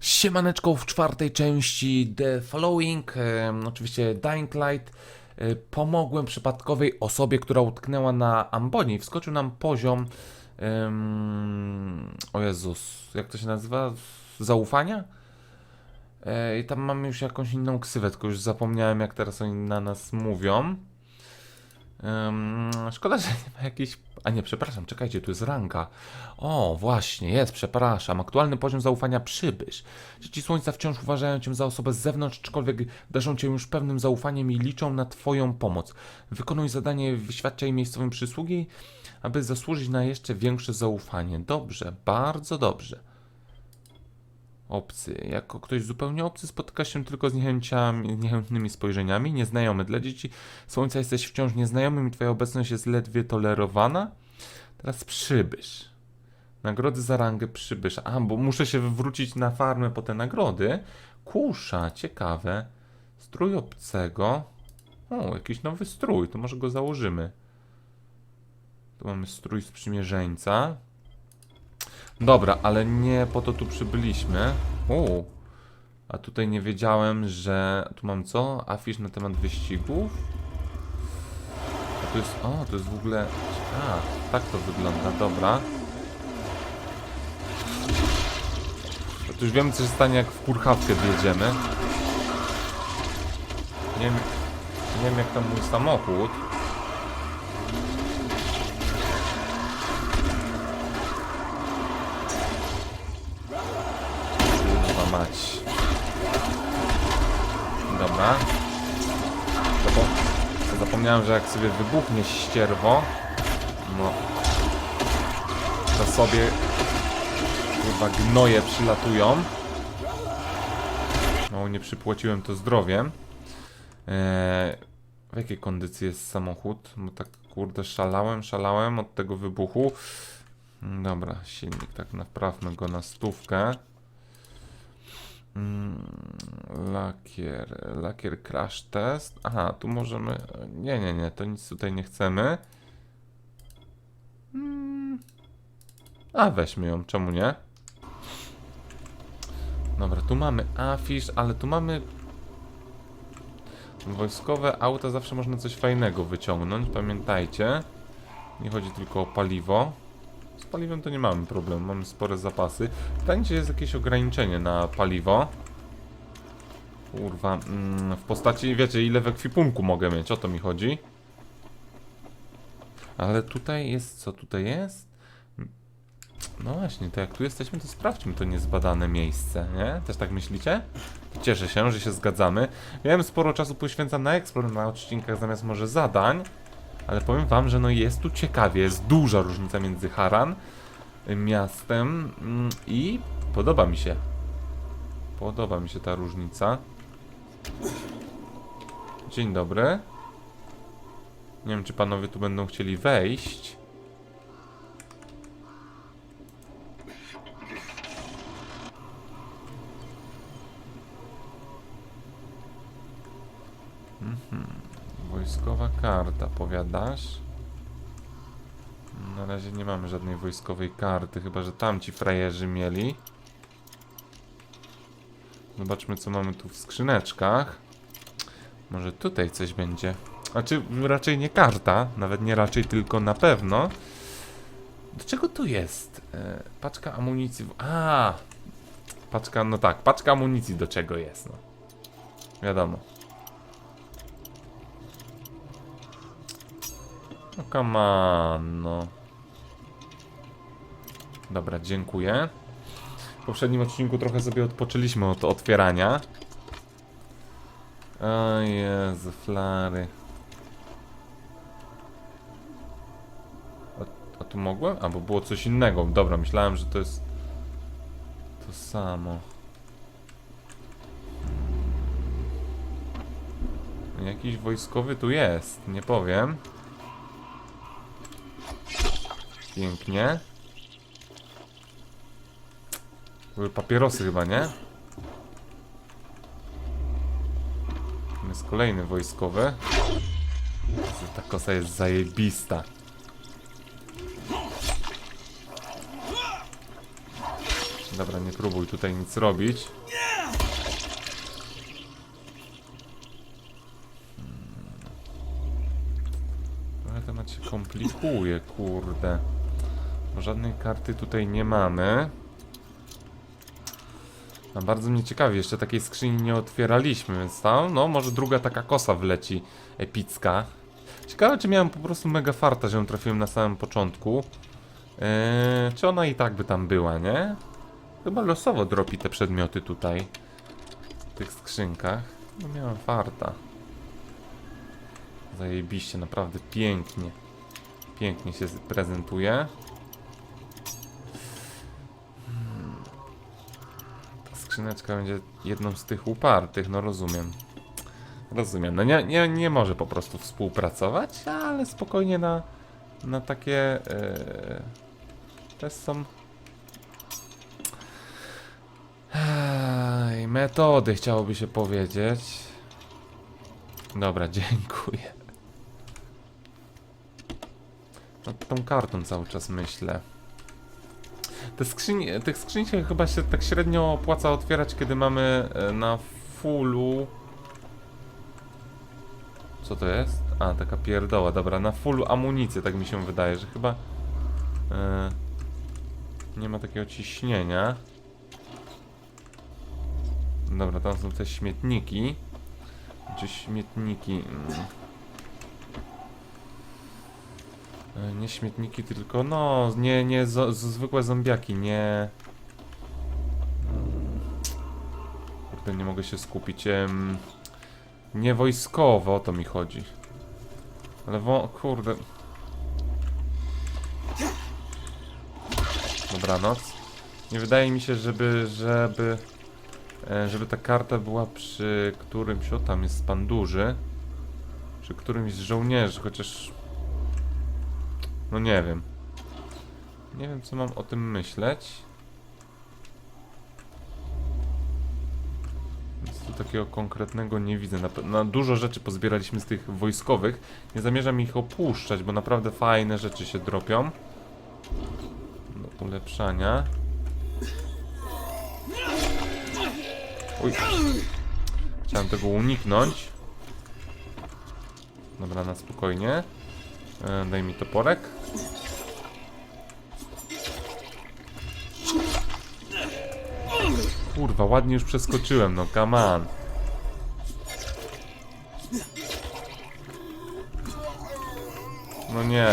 Siemaneczko w czwartej części The Following, em, oczywiście Dying Light. E, pomogłem przypadkowej osobie, która utknęła na ambonie i wskoczył nam poziom. em, o Jezus, jak to się nazywa? Zaufania? E, I tam mamy już jakąś inną ksywę, tylko już zapomniałem, jak teraz oni na nas mówią. Szkoda, że nie ma jakiejś. A nie, przepraszam, czekajcie, tu jest ranka. O, właśnie, jest, przepraszam. Aktualny poziom zaufania przybysz. Dzieci Słońca wciąż uważają cię za osobę z zewnątrz, aczkolwiek darzą cię już pewnym zaufaniem i liczą na twoją pomoc. Wykonuj zadanie, wyświadczaj miejscowym przysługi, aby zasłużyć na jeszcze większe zaufanie. Dobrze, bardzo dobrze. Obcy. Jako ktoś zupełnie obcy spotyka się tylko z niechęciami, niechętnymi spojrzeniami, nieznajomy. Dla dzieci Słońca jesteś wciąż nieznajomym i twoja obecność jest ledwie tolerowana. Teraz przybysz. Nagrody za rangę przybysz. A, bo muszę się wrócić na farmę po te nagrody. Kusza, ciekawe. Strój obcego. O, jakiś nowy strój, to może go założymy. Tu mamy strój sprzymierzeńca. Dobra, ale nie po to tu przybyliśmy. O, a tutaj nie wiedziałem, że... Tu mam co? Afisz na temat wyścigów? A to jest... O, to jest w ogóle... A, tak to wygląda, dobra. No to już wiemy, co się stanie, jak w kurchawkę wjedziemy. Nie wiem, nie wiem jak tam mój samochód. Kurwa mać. Dobra. Że jak sobie wybuchnie ścierwo, no to sobie kurwa gnoje przylatują. No nie przypłaciłem to zdrowiem. Eee, w jakiej kondycji jest samochód? Bo tak kurde szalałem, szalałem od tego wybuchu. Mm, Dobra, silnik, tak naprawmy go na stówkę. Mm, Lakier, lakier crash test. Aha, tu możemy. Nie, nie, nie, to nic tutaj nie chcemy. Mm. A weźmy ją, czemu nie? Dobra, tu mamy afisz, ale tu mamy. Wojskowe auta zawsze można coś fajnego wyciągnąć, pamiętajcie. Nie chodzi tylko o paliwo. Paliwem to nie mamy problemu, mamy spore zapasy. Pytanie, czy jest jakieś ograniczenie na paliwo? Kurwa, mm, w postaci, wiecie, ile w ekwipunku mogę mieć, o to mi chodzi. Ale tutaj jest, co tutaj jest? No właśnie, to jak tu jesteśmy, to sprawdźmy to niezbadane miejsce, nie? Też tak myślicie? Cieszę się, że się zgadzamy. Miałem sporo czasu poświęcam na eksplor na odcinkach zamiast może zadań, ale powiem wam, że no jest tu ciekawie, jest duża różnica między Haran, y, miastem mm, i podoba mi się. Podoba mi się ta różnica. Dzień dobry. Nie wiem, czy panowie tu będą chcieli wejść. Mhm. Wojskowa karta, powiadasz? Na razie nie mamy żadnej wojskowej karty, chyba że tamci frajerzy mieli. Zobaczmy, co mamy tu w skrzyneczkach. Może tutaj coś będzie. Znaczy, raczej nie karta, nawet nie raczej, tylko na pewno. Do czego tu jest? E, paczka amunicji. w- A! Paczka, no tak, paczka amunicji do czego jest, no. Wiadomo. No come on, no. Dobra, dziękuję. W poprzednim odcinku trochę sobie odpoczęliśmy od otwierania. O Jezu, flary. A, a tu mogłem? A, bo było coś innego. Dobra, myślałem, że to jest to samo. Jakiś wojskowy tu jest, nie powiem. Pięknie. Były papierosy chyba, nie? Tam Jest kolejny wojskowy. Ta kosa jest zajebista. Dobra, nie próbuj tutaj nic robić. Trochę temat się komplikuje, kurde. Bo żadnej karty tutaj nie mamy. A bardzo mnie ciekawi, jeszcze takiej skrzyni nie otwieraliśmy, więc tam, no może druga taka kosa wleci epicka. Ciekawe, czy miałem po prostu mega farta, że ją trafiłem na samym początku. Eee, czy ona i tak by tam była, nie? Chyba losowo dropi te przedmioty tutaj. W tych skrzynkach. No miałem farta. Zajebiście, naprawdę pięknie. Pięknie się prezentuje. Skrzyneczka będzie jedną z tych upartych, no rozumiem. Rozumiem. No nie, nie, nie może po prostu współpracować, ale spokojnie na, na takie e, też są Ej, metody chciałoby się powiedzieć. Dobra, dziękuję. Nad tą kartą cały czas myślę. Te skrzyń, tych skrzyń się chyba się tak średnio opłaca otwierać, kiedy mamy e, na fullu co to jest? A, taka pierdoła, dobra, na full amunicję, tak mi się wydaje, że chyba e, nie ma takiego ciśnienia. Dobra, tam są te śmietniki. Czy śmietniki? mm. E, Nie śmietniki, tylko no, nie, nie zwykłe zombiaki, nie... Mm. Kurde, nie mogę się skupić. Nie wojskowo, o to mi chodzi. Ale wo... kurde... Dobranoc. Nie wydaje mi się, żeby, żeby... e, Żeby ta karta była przy którymś... O, tam jest pan duży. Przy którymś z żołnierzy, chociaż... No nie wiem. Nie wiem, co mam o tym myśleć. Nic tu takiego konkretnego nie widzę. Na, na dużo rzeczy pozbieraliśmy z tych wojskowych. Nie zamierzam ich opuszczać, bo naprawdę fajne rzeczy się dropią. Do ulepszania. Uj. Chciałem tego uniknąć. Dobra, na spokojnie. E, daj mi toporek. Kurwa, ładnie już przeskoczyłem, no come on. No nie.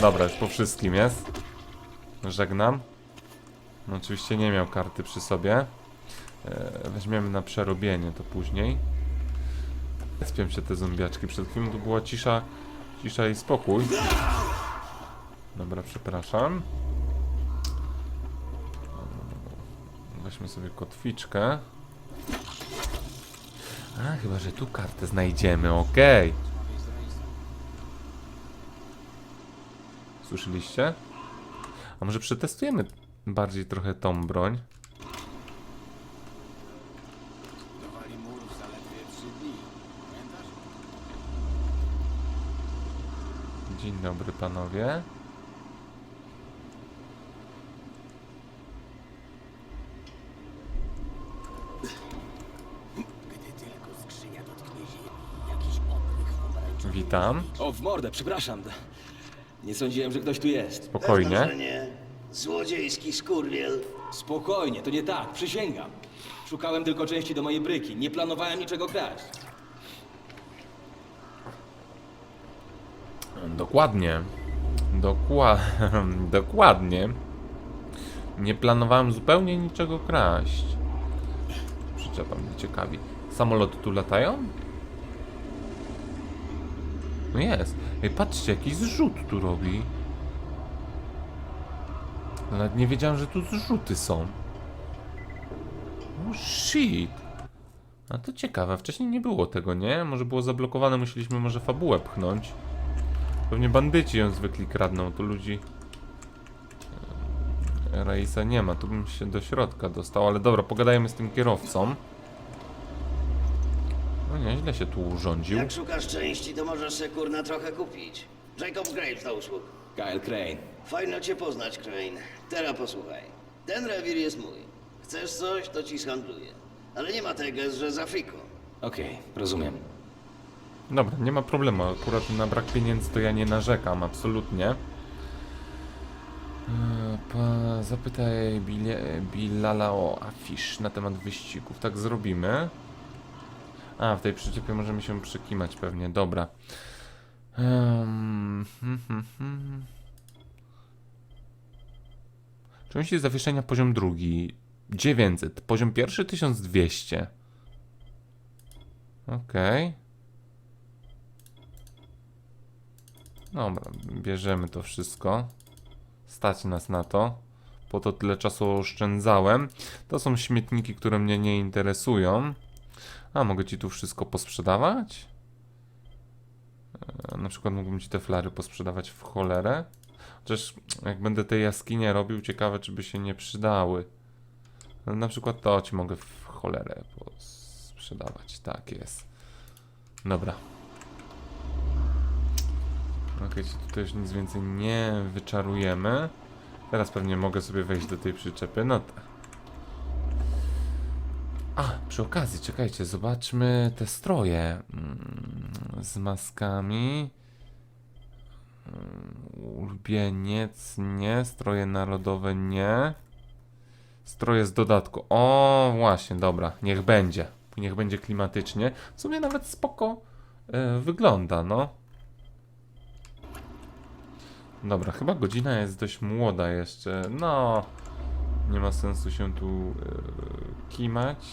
Dobra, już po wszystkim jest. Żegnam. No oczywiście nie miał karty przy sobie. E, weźmiemy na przerobienie to później. Spię się te zombiaczki. Przed chwilą tu była cisza, cisza i spokój. Dobra, przepraszam. Weźmy sobie kotwiczkę. A, chyba, że tu kartę znajdziemy, okej. Słyszeliście? A może przetestujemy bardziej trochę tą broń? Dzień dobry panowie. Gdy tylko skrzynia dotknie ziemi, jakiś oprych pomarańczowy... Witam. O, w mordę, przepraszam. Nie sądziłem, że ktoś tu jest. Spokojnie. nie. Złodziejski skurwiel. Spokojnie, to nie tak, przysięgam. Szukałem tylko części do mojej bryki, nie planowałem niczego kraść. Dokładnie. Dokła Dokładnie. Nie planowałem zupełnie niczego kraść. Przyczepa mnie ciekawi. Samoloty tu latają? No jest. Ej, patrzcie, jakiś zrzut tu robi. Nawet nie wiedziałem, że tu zrzuty są. Oh shit. A to ciekawe, wcześniej nie było tego, nie? Może było zablokowane, musieliśmy może fabułę pchnąć. Pewnie bandyci ją zwykli kradną, tu ludzi... e, Raisa nie ma, tu bym się do środka dostał, ale dobra, pogadajmy z tym kierowcą. No nieźle się tu urządził. Jak szukasz części, to możesz se kurna trochę kupić. Jacob Graves do usług. Kyle Crane. Fajno cię poznać, Crane. Teraz posłuchaj. Ten rewir jest mój. Chcesz coś, to ci zhandluję. Ale nie ma tego, że z Afriką. Okej, rozumiem. Dobra, nie ma problemu. Akurat na brak pieniędzy to ja nie narzekam, absolutnie. Pa, zapytaj Bilala o afisz na temat wyścigów. Tak zrobimy. A, w tej przyczepie możemy się przekimać pewnie. Dobra. Um, hmm, hmm, hmm. Części zawieszenia poziom drugi 900, poziom pierwszy 1200. Okej. Dobra, bierzemy to wszystko. Stać nas na to. Po to tyle czasu oszczędzałem. To są śmietniki, które mnie nie interesują. A, mogę ci tu wszystko posprzedawać? E, Na przykład mógłbym ci te flary posprzedawać w cholerę. Chociaż jak będę te jaskinie robił, ciekawe czy by się nie przydały. No, Na przykład to ci mogę w cholerę sprzedawać. Tak jest. Dobra. Okej, tutaj już nic więcej nie wyczarujemy. Teraz pewnie mogę sobie wejść do tej przyczepy. No tak. A, przy okazji, czekajcie, zobaczmy te stroje mm, z maskami. Mm, Ulubieniec nie, stroje narodowe nie. Stroje z dodatku. O, właśnie, dobra, niech będzie. Niech będzie klimatycznie. W sumie nawet spoko e, wygląda, no. Dobra, chyba godzina jest dość młoda jeszcze. No, nie ma sensu się tu e, kimać.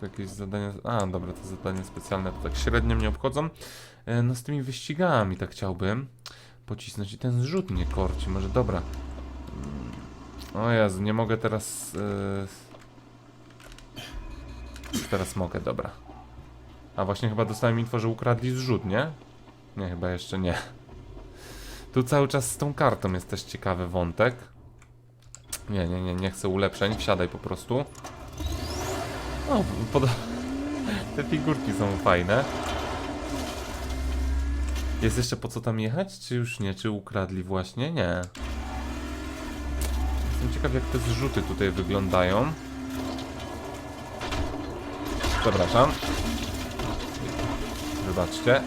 Tu jakieś zadania. A, dobra, te zadania specjalne to tak średnio mnie obchodzą. E, no, z tymi wyścigami tak chciałbym pocisnąć i ten zrzut nie korci. Może dobra. Mm, O Jezu, nie mogę teraz. e, Teraz mogę, dobra. A właśnie chyba dostałem info, że ukradli zrzut, nie? Nie, chyba jeszcze nie. Tu cały czas z tą kartą jest też ciekawy wątek. Nie, nie, nie, nie chcę ulepszeń, wsiadaj po prostu. O, pod... te figurki są fajne. Jest jeszcze po co tam jechać, czy już nie? Czy ukradli właśnie? Nie. Jestem ciekaw jak te zrzuty tutaj wyglądają. Przepraszam. Wybaczcie.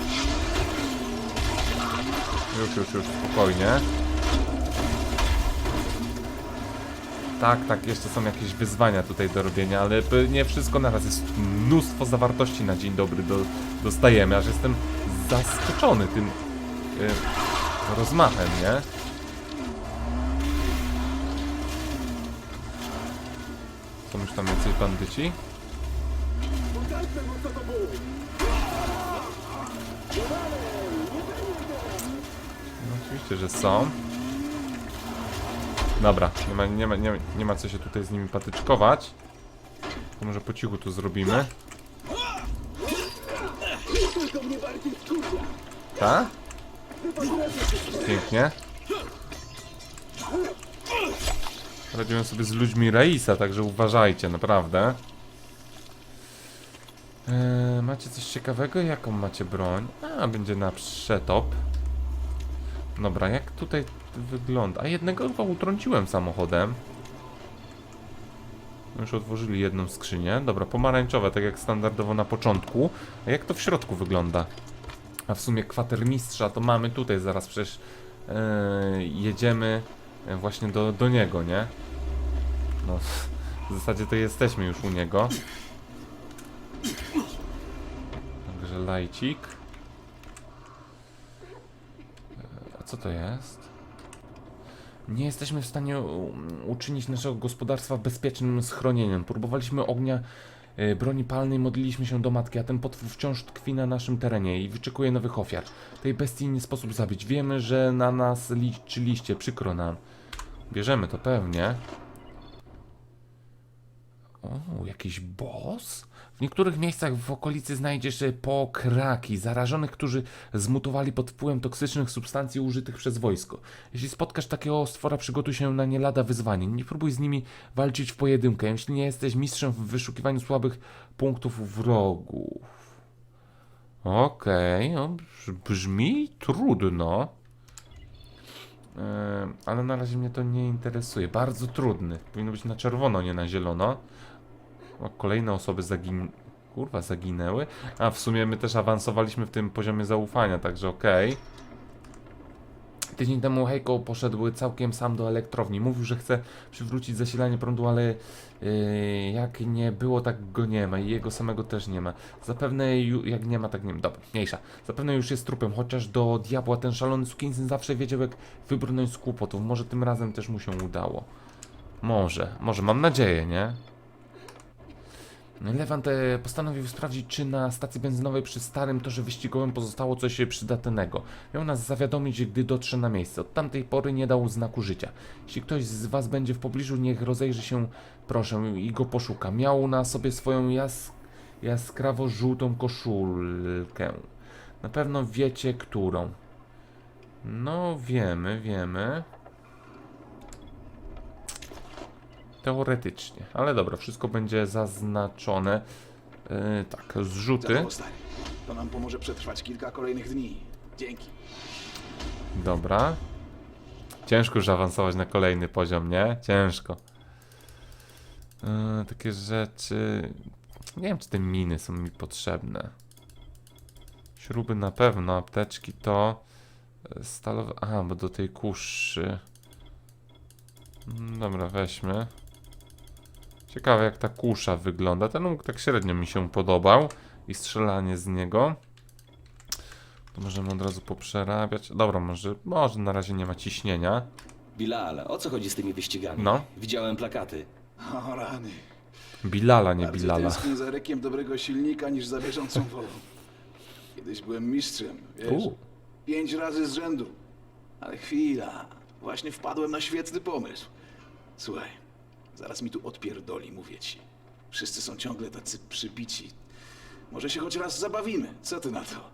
Już, już, już, spokojnie. Tak, tak, jeszcze są jakieś wyzwania tutaj do robienia, ale nie wszystko naraz. Jest mnóstwo zawartości na dzień dobry do, dostajemy, aż jestem zaskoczony tym y, rozmachem, nie? Są już tam jacyś bandyci? No oczywiście, że są. Dobra, nie ma, nie ma, nie ma, nie ma co się tutaj z nimi patyczkować. To może po cichu tu zrobimy. Tak? Pięknie. Radziłem sobie z ludźmi Raisa, także uważajcie, naprawdę. Eee, macie coś ciekawego? Jaką macie broń? A, będzie na przetop. Dobra, jak tutaj wygląda? A jednego chyba utrąciłem samochodem. Już otworzyli jedną skrzynię. Dobra, pomarańczowe, tak jak standardowo na początku. A jak to w środku wygląda? A w sumie kwatermistrza to mamy tutaj zaraz przecież e, jedziemy e, właśnie do, do niego, nie? No, w zasadzie to jesteśmy już u niego. Także lajcik. E, A co to jest? Nie jesteśmy w stanie uczynić naszego gospodarstwa bezpiecznym schronieniem. Próbowaliśmy ognia e, broni palnej, modliliśmy się do matki, a ten potwór wciąż tkwi na naszym terenie i wyczekuje nowych ofiar. Tej bestii nie sposób zabić. Wiemy, że na nas liczyliście, przykro nam. Bierzemy to pewnie. O, jakiś boss? W niektórych miejscach w okolicy znajdziesz e, pokraki, zarażonych, którzy zmutowali pod wpływem toksycznych substancji użytych przez wojsko. Jeśli spotkasz takiego stwora, przygotuj się na nie lada wyzwanie. Nie próbuj z nimi walczyć w pojedynkę, jeśli nie jesteś mistrzem w wyszukiwaniu słabych punktów wrogów. Okej, no, brz- brzmi trudno. ale na razie mnie to nie interesuje. Bardzo trudny. Powinno być na czerwono, nie na zielono. Kolejne osoby zagin... Kurwa, zaginęły. A w sumie my też awansowaliśmy w tym poziomie zaufania, także okej. Tydzień temu Heiko poszedł całkiem sam do elektrowni. Mówił, że chce przywrócić zasilanie prądu, ale yy, jak nie było, tak go nie ma. I jego samego też nie ma. Zapewne ju, jak nie ma, tak nie ma. Dobra, mniejsza. Zapewne już jest trupem, chociaż do diabła ten szalony sukinsyn zawsze wiedział, jak wybrnąć z kłopotów. Może tym razem też mu się udało. Może, może, mam nadzieję, nie? Lewant e, postanowił sprawdzić, czy na stacji benzynowej przy starym torze wyścigowym pozostało coś przydatnego. Miał nas zawiadomić, gdy dotrze na miejsce. Od tamtej pory nie dał znaku życia. Jeśli ktoś z Was będzie w pobliżu, niech rozejrzy się, proszę, i go poszuka. Miał na sobie swoją jas jaskrawo-żółtą koszulkę. Na pewno wiecie, którą. No, wiemy, wiemy. Teoretycznie, ale dobra, wszystko będzie zaznaczone. Yy, tak, zrzuty. To nam pomoże przetrwać kilka kolejnych dni. Dzięki. Dobra. Ciężko już awansować na kolejny poziom, nie? Ciężko. Yy, takie rzeczy. Nie wiem, czy te miny są mi potrzebne. Śruby na pewno, apteczki to. e, Stalowe. Aha, bo do tej kuszy. Mm, Dobra, weźmy. Ciekawe, jak ta kusza wygląda. Ten łuk tak średnio mi się podobał. I strzelanie z niego. To możemy od razu poprzerabiać. Dobra, może, może na razie nie ma ciśnienia. Bilal, o co chodzi z tymi wyścigami? No. Widziałem plakaty. O rany. Bilala, nie Bardziej Bilala. tęsknię za rykiem dobrego silnika niż za bieżącą wolą. Kiedyś byłem mistrzem, wiesz? U. Pięć razy z rzędu. Ale chwila. Właśnie wpadłem na świetny pomysł. Słuchaj, zaraz mi tu odpierdoli, mówię ci. Wszyscy są ciągle tacy przybici. Może się choć raz zabawimy. Co ty na to?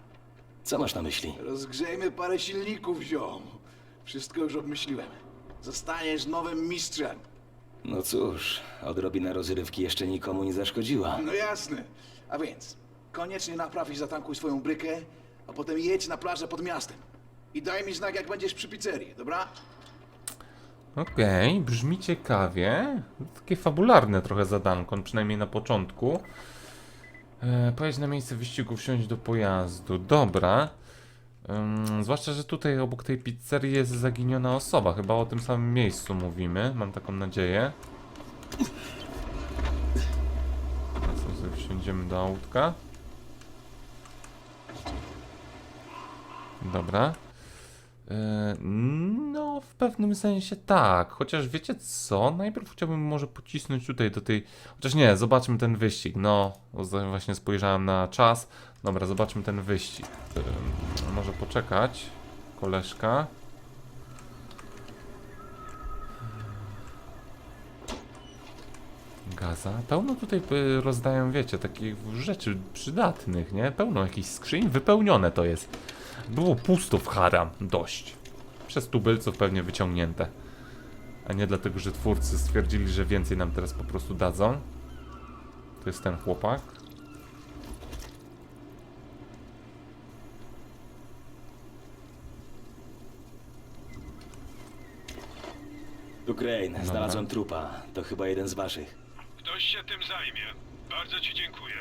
Co masz na myśli? Rozgrzejmy parę silników, ziom. Wszystko już obmyśliłem. Zostaniesz nowym mistrzem. No cóż, odrobina rozrywki jeszcze nikomu nie zaszkodziła. No jasne. A więc, koniecznie napraw i zatankuj swoją brykę, a potem jedź na plażę pod miastem. I daj mi znak, jak będziesz przy pizzerii, dobra? Okej, brzmi ciekawie. Takie fabularne trochę zadanko, przynajmniej na początku. E, pojedź na miejsce wyścigu, wsiąść do pojazdu. Dobra. Zwłaszcza, że tutaj obok tej pizzerii jest zaginiona osoba. Chyba o tym samym miejscu mówimy. Mam taką nadzieję. Teraz wsiądziemy do autka. Dobra. E, No, w pewnym sensie tak. Chociaż wiecie co? Najpierw chciałbym może pocisnąć tutaj do tej. Chociaż nie, zobaczmy ten wyścig. No, właśnie spojrzałem na czas. Dobra, zobaczmy ten wyścig. Ym, Może poczekać. Koleżka. Gaza. Pełno tutaj y, rozdają, wiecie, takich rzeczy przydatnych, nie? Pełno jakichś skrzyń. Wypełnione to jest. Było pusto w Haram. Dość. Przez tubylców pewnie wyciągnięte. A nie dlatego, że twórcy stwierdzili, że więcej nam teraz po prostu dadzą. To jest ten chłopak. Tu Crane, znalazłem trupa. To chyba jeden z waszych. Ktoś się tym zajmie. Bardzo ci dziękuję.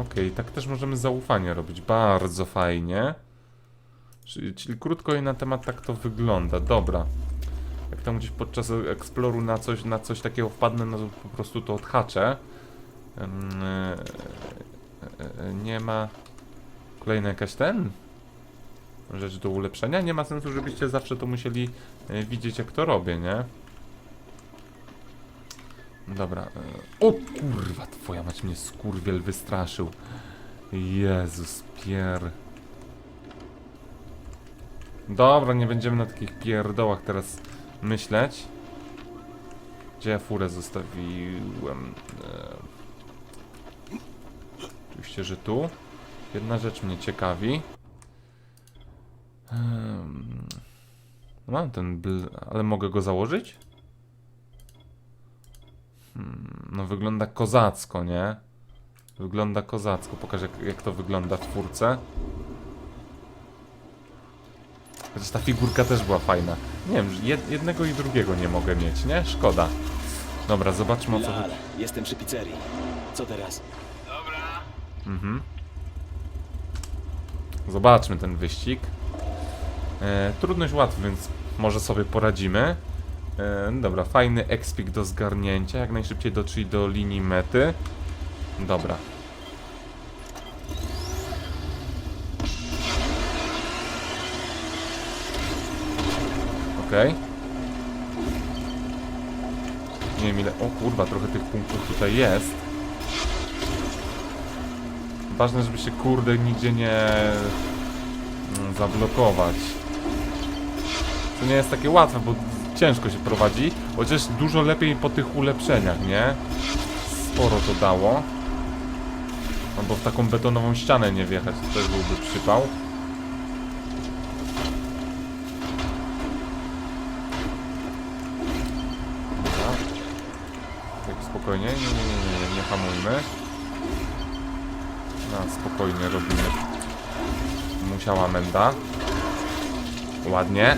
Okej, tak też możemy zaufanie robić. Bardzo fajnie. Czyli, czyli krótko i na temat tak to wygląda. Dobra. Jak tam gdzieś podczas eksploru na coś, na coś takiego wpadnę, no to po prostu to odhaczę. E, e, e, nie ma... Kolejna jakaś ten? Rzecz do ulepszenia? Nie ma sensu, żebyście zawsze to musieli widzieć jak to robię, nie? Dobra. e, O kurwa, twoja mać mnie skurwiel wystraszył. Jezus pier... Dobra, nie będziemy na takich pierdołach teraz myśleć. Gdzie ja furę zostawiłem? E... Oczywiście, że tu. Jedna rzecz mnie ciekawi. Mam ten bl... ale mogę go założyć? Hmm, no wygląda kozacko, nie? Wygląda kozacko. Pokażę jak, jak to wygląda w czwórce. Chociaż ta figurka też była fajna. Nie wiem, jed, jednego i drugiego nie mogę mieć, nie? Szkoda. Dobra, zobaczmy o co chodzi. Jestem przy pizzerii. Co teraz? Dobra. Zobaczmy ten wyścig. E, trudność łatwy, więc może sobie poradzimy. E, dobra, fajny expik do zgarnięcia. Jak najszybciej dotrzyj do linii mety. Dobra. Okej. Nie wiem ile... O kurwa, trochę tych punktów tutaj jest. Ważne, żeby się kurde nigdzie nie mm, zablokować. To nie jest takie łatwe, bo ciężko się prowadzi, chociaż dużo lepiej po tych ulepszeniach, nie? Sporo to dało. No bo w taką betonową ścianę nie wjechać, to też byłby przypał. Tak spokojnie, nie, nie, nie, nie, nie, nie hamujmy. Na spokojnie robimy. Musiała menda. Ładnie.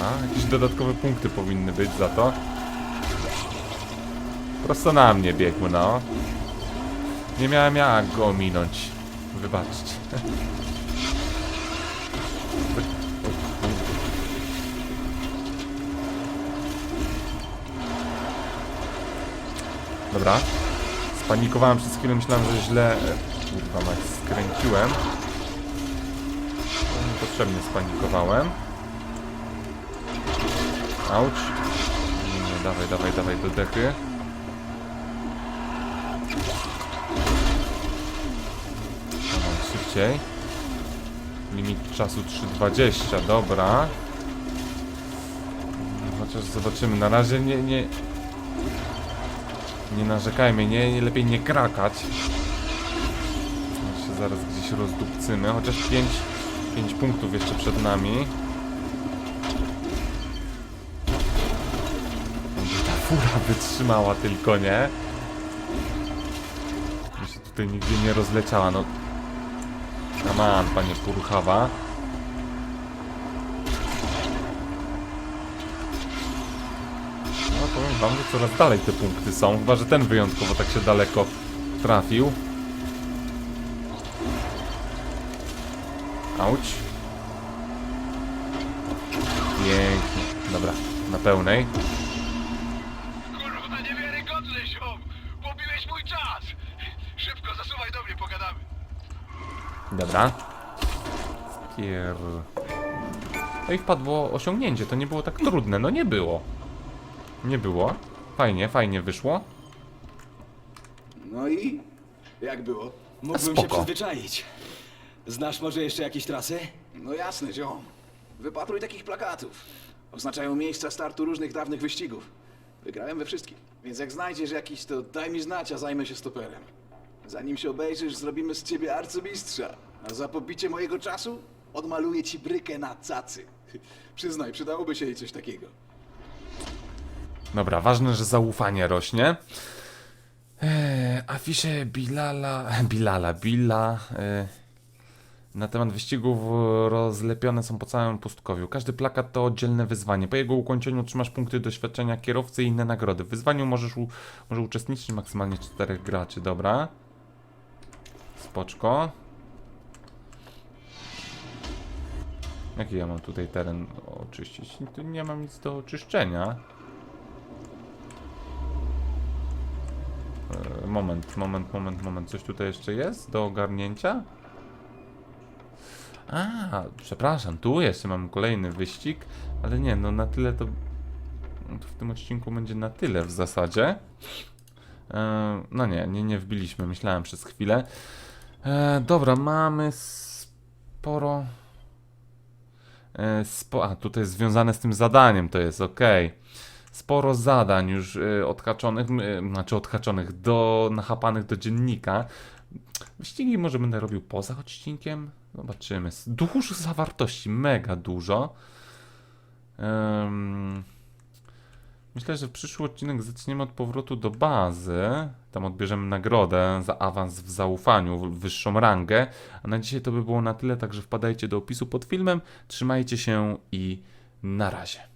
Dobra, jakieś dodatkowe punkty powinny być za to. Prosto na mnie biegł, no. Nie miałem jak go ominąć. Wybaczcie. Dobra. Spanikowałem przez chwilę, myślałem, że źle... e, Kurwa mać, skręciłem. Niepotrzebnie spanikowałem. Auć. Nie, dawaj, dawaj, dawaj do dechy. Dawaj, szybciej. Limit czasu 3.20, dobra. Chociaż zobaczymy, na razie nie, nie, nie narzekajmy, nie, nie lepiej nie krakać. Się zaraz gdzieś rozdupcymy, chociaż 5, 5 punktów jeszcze przed nami. Wytrzymała tylko, nie? By się tutaj nigdzie nie rozleciała, no. On, panie Purchawa. No powiem wam, że coraz dalej te punkty są, chyba że ten wyjątkowo tak się daleko trafił. Auć. Pięknie. Dobra, na pełnej. Kurwa, niewiarygodny ziom! Pobiłeś mój czas! Szybko, zasuwaj do mnie, pogadamy. Dobra. Pier... No i wpadło osiągnięcie, to nie było tak trudne, no nie było. Nie było. Fajnie, fajnie wyszło. No i? Jak było? Mógłbym się spoko. przyzwyczaić. Znasz może jeszcze jakieś trasy? No jasne, ziom. Wypatruj takich plakatów. Oznaczają miejsca startu różnych dawnych wyścigów. Wygrałem we wszystkich. Więc jak znajdziesz jakiś, to daj mi znać, a zajmę się stoperem. Zanim się obejrzysz, zrobimy z ciebie arcymistrza. A za pobicie mojego czasu odmaluję ci brykę na cacy. Przyznaj, przydałoby się jej coś takiego. Dobra, ważne, że zaufanie rośnie. Eee, afisze Bilala, Bilala, Billa e, na temat wyścigów rozlepione są po całym pustkowiu. Każdy plakat to oddzielne wyzwanie. Po jego ukończeniu otrzymasz punkty doświadczenia kierowcy i inne nagrody. W wyzwaniu możesz u, może uczestniczyć maksymalnie czterech graczy, dobra? Spoczko. Jaki ja mam tutaj teren oczyścić? Tu nie mam nic do oczyszczenia. E, Moment, moment, moment, moment. Coś tutaj jeszcze jest do ogarnięcia? A, przepraszam, tu jeszcze mam kolejny wyścig, ale nie, no na tyle to, to w tym odcinku będzie na tyle w zasadzie. E, no nie, nie, nie wbiliśmy, myślałem przez chwilę. E, dobra, mamy sporo... E, spo, a, tutaj jest związane z tym zadaniem, to jest ok. Sporo zadań już y, odhaczonych, y, znaczy odhaczonych, do, nachapanych do dziennika. Wyścigi może będę robił poza odcinkiem. Zobaczymy. Dużo zawartości, mega dużo. Ym, Myślę, że w przyszły odcinek zaczniemy od powrotu do bazy. Tam odbierzemy nagrodę za awans w zaufaniu, wyższą rangę. A na dzisiaj to by było na tyle, także wpadajcie do opisu pod filmem. Trzymajcie się i na razie.